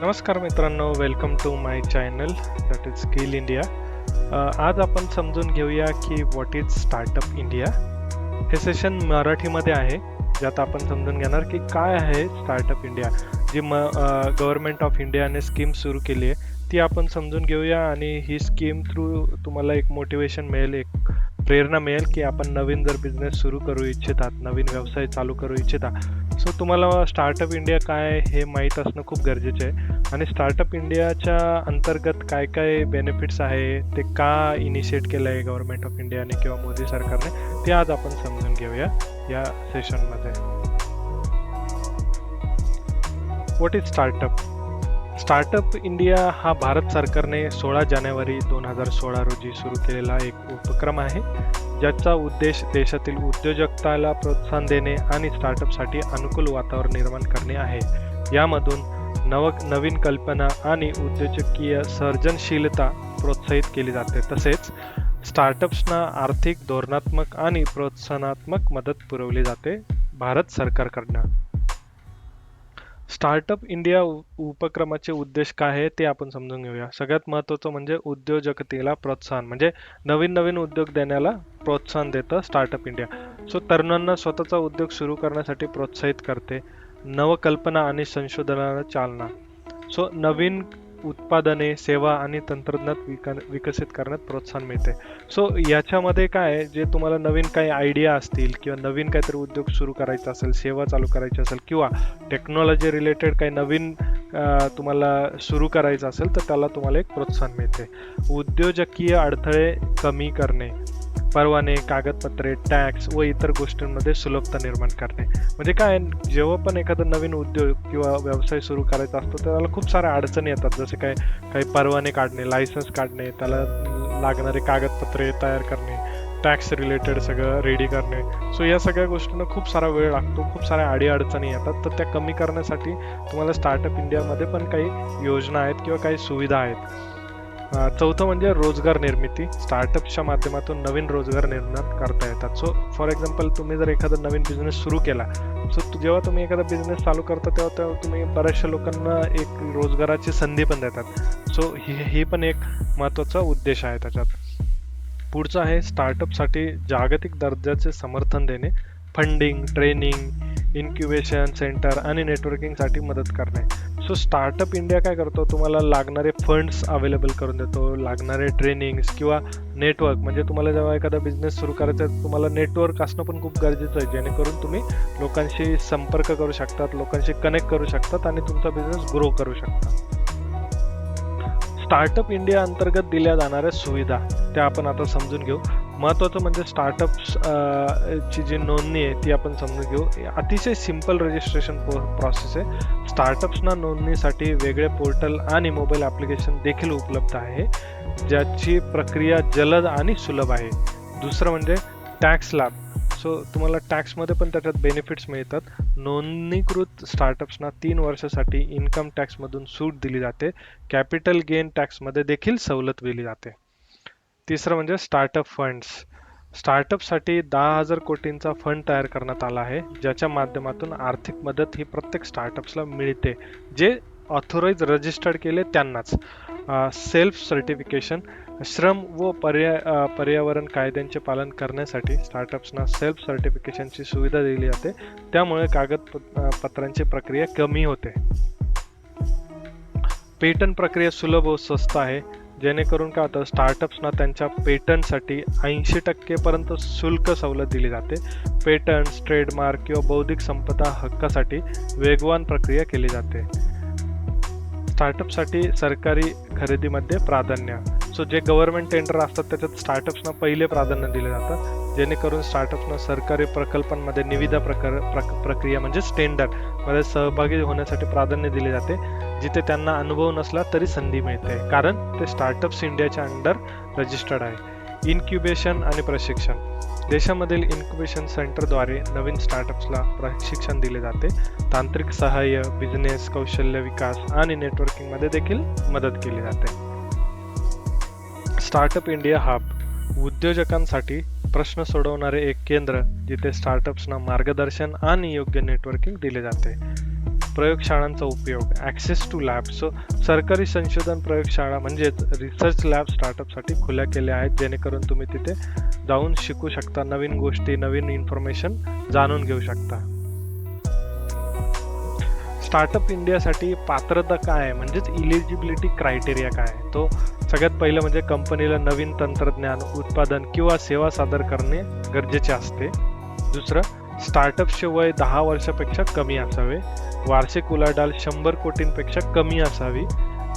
नमस्कार मित्रांनो welcome to my channel that is skill India आज आपण समजून घेऊया की व्हॉट इज स्टार्टअप इंडिया हे सेशन मराठीमध्ये आहे ज्यात आपण समजून घेणार की काय आहे स्टार्टअप इंडिया जी म गव्हर्नमेंट ऑफ इंडियाने स्कीम सुरू केली आहे ती आपण समजून घेऊया आणि ही स्कीम थ्रू तुम्हाला एक मोटिवेशन मिळेल एक प्रेरणा मिळेल की आपण नवीन जर बिझनेस सुरू करू इच्छितात नवीन व्यवसाय चालू करू इच्छिता सो तुम्हाला स्टार्टअप इंडिया काय हे माहीत असणं खूप गरजेचं आहे. आणि स्टार्टअप इंडियाच्या अंतर्गत काय काय बेनिफिट्स आहे ते का इनिशिएट केलं आहे गव्हर्नमेंट ऑफ इंडियाने किंवा मोदी सरकारने ते आज आपण समजून घेऊया या सेशनमध्ये what is startup startup India हा भारत सरकारने सोळा जानेवारी दोन हजार सोळा रोजी सुरू केलेला एक उपक्रम आहे. ज्याचा उद्देश देशातील उद्योजकताला प्रोत्साहन देणे आणि स्टार्टअपसाठी अनुकूल वातावरण निर्माण करणे आहे. यामधून नव नवीन कल्पना आणि उद्योजकीय सर्जनशीलता प्रोत्साहित केली जाते. तसेच स्टार्टअप्सना आर्थिक धोरणात्मक आणि प्रोत्साहनात्मक मदत पुरवली जाते भारत सरकारकडनं. स्टार्टअप इंडिया उपक्रमाचे उद्देश काय आहे ते आपण समजून घेऊया. सगळ्यात महत्त्वाचं म्हणजे उद्योजकतेला प्रोत्साहन म्हणजे नवीन नवीन उद्योग देण्याला प्रोत्साहन देतं स्टार्टअप इंडिया. सो तरुणांना स्वतःचा उद्योग सुरू करण्यासाठी प्रोत्साहित करते. नवकल्पना आणि संशोधनाला चालना. सो नवीन उत्पादने सेवा आणि तंत्रज्ञान विक विकसित करण्यात प्रोत्साहन मिळते. सो याच्यामध्ये काय जे तुम्हाला नवीन काही आयडिया असतील किंवा नवीन काहीतरी उद्योग सुरू करायचा असेल सेवा चालू करायची असेल किंवा टेक्नॉलॉजी रिलेटेड काही नवीन तुम्हाला सुरू करायचं असेल तर त्याला तुम्हाला एक प्रोत्साहन मिळते. उद्योजकीय अडथळे कमी करणे. परवाने कागदपत्रे टॅक्स व इतर गोष्टींमध्ये सुलभता निर्माण करणे. म्हणजे काय जेव्हा पण एखादा नवीन उद्योग किंवा व्यवसाय सुरू करायचा असतो तर त्याला खूप साऱ्या अडचणी येतात. जसे काय काही परवाने काढणे लायसन्स काढणे त्याला लागणारे कागदपत्रे तयार करणे टॅक्स रिलेटेड सगळं रेडी करणे. सो या सगळ्या गोष्टींना खूप सारा वेळ लागतो खूप साऱ्या अडीअडचणी येतात. तर त्या कमी करण्यासाठी तुम्हाला स्टार्टअप इंडियामध्ये पण काही योजना आहेत किंवा काही सुविधा आहेत. चौथं म्हणजे रोजगार निर्मिती. स्टार्टअपच्या माध्यमातून नवीन रोजगार निर्माण करता येतात. सो फॉर एक्झाम्पल तुम्ही जर एखादा नवीन बिझनेस सुरू केला सो जेव्हा तुम्ही एखादा बिझनेस चालू करता तेव्हा तेव्हा तुम्ही बऱ्याचशा लोकांना एक रोजगाराची संधी पण देतात. सो हे ही पण एक महत्त्वाचा उद्देश आहे त्याच्यात. पुढचं आहे स्टार्टअपसाठी जागतिक दर्जाचे समर्थन देणे फंडिंग ट्रेनिंग इन्क्युबेशन सेंटर आणि नेटवर्किंगसाठी मदत करणे. सो स्टार्टअप इंडिया काय करतो? तुम्हाला लागणारे फंड्स अवेलेबल करून देतो लागणारे ट्रेनिंग्स किंवा नेटवर्क म्हणजे तुम्हाला जेव्हा एखादा बिझनेस सुरू करायचा आहे तुम्हाला नेटवर्क असणं पण खूप गरजेचं आहे जेणेकरून तुम्ही लोकांशी संपर्क करू शकतात लोकांशी कनेक्ट करू शकतात आणि तुमचा बिझनेस ग्रो करू शकता. स्टार्टअप इंडिया अंतर्गत दिल्या जाणाऱ्या सुविधा त्या आपण आता समजून घेऊ. महत्त्वाचं म्हणजे स्टार्टअप्स ची जी नोंदणी आहे ती आपण समजून घेऊ. अतिशय सिंपल रजिस्ट्रेशन प्रोसेस आहे. स्टार्टअप्सना नोंदणीसाठी वेगळे पोर्टल आणि मोबाईल ॲप्लिकेशन देखील उपलब्ध आहे ज्याची प्रक्रिया जलद आणि सुलभ आहे. दुसरं म्हणजे टॅक्स लाभ सो तुम्हाला टॅक्समध्ये पण त्याच्यात बेनिफिट्स मिळतात. नोंदणीकृत स्टार्टअप्सना तीन वर्षासाठी इन्कम टॅक्समधून सूट दिली जाते. कॅपिटल गेन टॅक्समध्ये देखील सवलत दिली जाते. तिसरं म्हणजे स्टार्टअप फंड्स स्टार्टअपसाठी दहा हजार कोटींचा फंड तयार करण्यात आला आहे ज्याच्या माध्यमातून आर्थिक मदत ही प्रत्येक स्टार्टअप्सला मिळते जे ऑथोराईज रजिस्टर्ड केले त्यांनाच. सेल्फ सर्टिफिकेशन श्रम व पर्या पर्यावरण कायद्यांचे पालन करण्यासाठी स्टार्टअप्सना सेल्फ सर्टिफिकेशनची सुविधा दिली जाते. त्यामुळे कागदपत्रांची प्रक्रिया कमी होते. पेटंट प्रक्रिया सुलभ व स्वस्त आहे. जेणेकरून काय होतं स्टार्टअप्सना त्यांच्या पेटंटसाठी ऐंशी टक्केपर्यंत शुल्क सवलत दिली जाते. पेटंट्स ट्रेडमार्क किंवा बौद्धिक संपदा हक्कासाठी वेगवान प्रक्रिया केली जाते. स्टार्टअपसाठी सरकारी खरेदीमध्ये प्राधान्य. सो जे गव्हर्नमेंट टेंडर असतात त्याच्यात स्टार्टअप्सना पहिले प्राधान्य दिले जातं. जेणेकरून स्टार्टअप्सना सरकारी प्रकल्पांमध्ये निविदा प्रकार प्रक प्रक्रिया म्हणजेच टेंडरमध्ये सहभागी होण्यासाठी प्राधान्य दिले जाते. जिथे त्यांना अनुभव नसला तरी संधी मिळते. कारण ते स्टार्टअप्स इंडियाच्या अंडर रजिस्टर्ड आहे. इन्क्युबेशन आणि प्रशिक्षण. देशामधील इन्क्युबेशन सेंटरद्वारे नवीन स्टार्टअप्सला प्रशिक्षण दिले जाते. तांत्रिक सहाय्य बिझनेस कौशल्य विकास आणि नेटवर्किंगमध्ये देखील मदत केली जाते. स्टार्टअप इंडिया हब उद्योजकांसाठी प्रश्न सोडवणारे एक केंद्र जिथे स्टार्टअप्सना मार्गदर्शन आणि योग्य नेटवर्किंग दिले जाते. प्रयोगशाळांचा उपयोग ॲक्सेस टू लॅब सो सरकारी संशोधन प्रयोगशाळा म्हणजेच रिसर्च लॅब स्टार्टअपसाठी खुल्या केल्या आहेत जेणेकरून तुम्ही तिथे जाऊन शिकू शकता. नवीन गोष्टी नवीन इन्फॉर्मेशन जाणून घेऊ शकता. स्टार्टअप इंडियासाठी पात्रता काय आहे? म्हणजेच इलिजिबिलिटी क्रायटेरिया काय आहे? तो सगळ्यात पहिलं म्हणजे कंपनीला नवीन तंत्रज्ञान उत्पादन किंवा सेवा सादर करणे गरजेचे असते. दुसरं स्टार्टअपचे वय दहा वर्षापेक्षा कमी असावे. वार्षिक उलाढाल शंभर कोटींपेक्षा कमी असावी.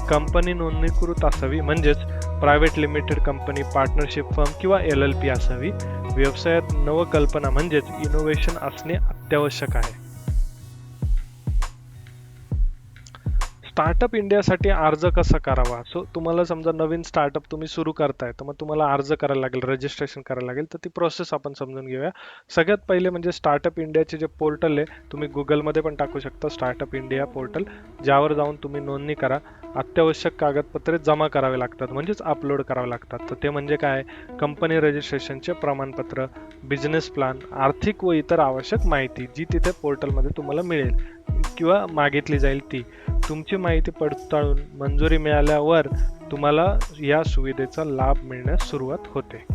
कंपनी नोंदणीकृत असावी म्हणजेच private limited company partnership firm किंवा एल एल पी असावी. व्यवसायात नवकल्पना म्हणजेच इनोव्हेशन असणे अत्यावश्यक आहे. स्टार्टअप इंडियासाठी अर्ज कसा करावा? सो तुम्हाला समजा नवीन स्टार्टअप तुम्ही सुरू करताय तर मग तुम्हाला अर्ज करायला लागेल रजिस्ट्रेशन करायला लागेल तर ती प्रोसेस आपण समजून घेऊया. सगळ्यात पहिले म्हणजे स्टार्टअप इंडियाचे जे पोर्टल आहे तुम्ही गुगलमध्ये पण टाकू शकता स्टार्टअप इंडिया पोर्टल ज्यावर जाऊन तुम्ही नोंदणी करा. अत्यावश्यक कागदपत्रे जमा करावे लागतात म्हणजेच अपलोड करावे लागतात. तर ते म्हणजे काय? कंपनी रजिस्ट्रेशनचे प्रमाणपत्र बिझनेस प्लॅन आर्थिक व इतर आवश्यक माहिती जी तिथे पोर्टलमध्ये तुम्हाला मिळेल किंवा मागितली जाईल ती. तुमची माहिती पडताळून मंजुरी मिळाल्यावर तुम्हाला या सुविधेचा लाभ मिळण्यास सुरुवात होते.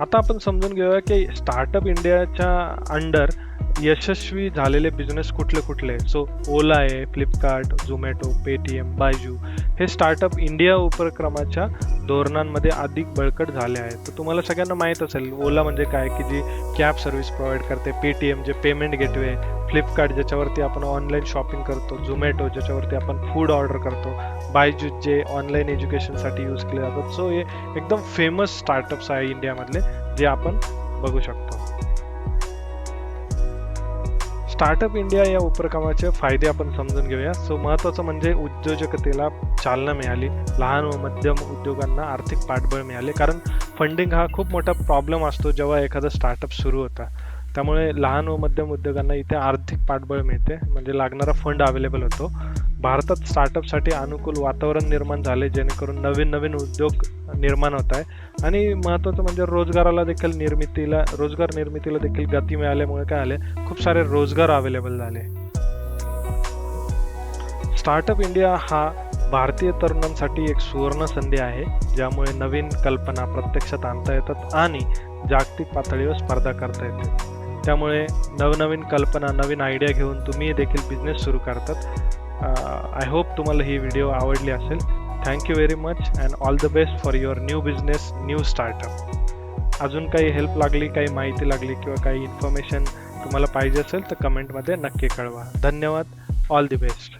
आता आपण समजून घेऊया की स्टार्टअप इंडियाच्या अंडर यशस्वी झालेले बिझनेस कुठले कुठले? सो ओला आहे फ्लिपकार्ट झोमॅटो पेटीएम बायजू हे स्टार्टअप इंडिया उपक्रमाच्या धोरणांमध्ये अधिक बळकट झाले आहेत. तर तुम्हाला सगळ्यांना माहीत असेल ओला म्हणजे काय? की जी कॅब सर्व्हिस प्रोव्हाइड करते. पेटीएम जे पेमेंट गेटवे फ्लिपकार्ट ज्याच्यावरती आपण ऑनलाईन शॉपिंग करतो. झोमॅटो ज्याच्यावरती आपण फूड ऑर्डर करतो. बायजू जे ऑनलाईन एज्युकेशनसाठी यूज केले जातात. सो हे एकदम फेमस स्टार्टअप्स आहे इंडियामधले जे आपण बघू शकतो. स्टार्टअप इंडिया या उपक्रमाचे फायदे आपण समजून घेऊया. सो महत्त्वाचं म्हणजे उद्योजकतेला चालना मिळाली. लहान व मध्यम उद्योगांना आर्थिक पाठबळ मिळाले. कारण फंडिंग हा खूप मोठा प्रॉब्लेम असतो जेव्हा एखादा स्टार्टअप सुरू होता. त्यामुळे लहान व मध्यम उद्योगांना इथे आर्थिक पाठबळ मिळते. म्हणजे लागणारा फंड अवेलेबल होतो. भारतात स्टार्टअपसाठी अनुकूल वातावरण निर्माण झाले जेणेकरून नवीन नवीन उद्योग निर्माण होत आहे. आणि महत्त्वाचं म्हणजे रोजगाराला देखील निर्मितीला रोजगार निर्मितीला देखील गती मिळाल्यामुळे काय आले खूप सारे रोजगार अवेलेबल झाले. स्टार्टअप इंडिया हा भारतीय तरुणांसाठी एक सुवर्ण संधी आहे ज्यामुळे नवीन कल्पना प्रत्यक्षात आणता येतात आणि जागतिक पातळीवर स्पर्धा करता येते. त्यामुळे नवनवीन कल्पना नवीन आयडिया घेऊन तुम्ही देखील बिझनेस सुरू करतात. Uh, आय होप तुम्हाला ही व्हिडिओ आवडली असेल. Thank you very much and all the best for your new business new startup अजून काही हेल्प लागली काही माहिती लागली किंवा काही इन्फॉर्मेशन तुम्हाला पाहिजे असेल तर कमेंटमध्ये नक्की कळवा. धन्यवाद. All the best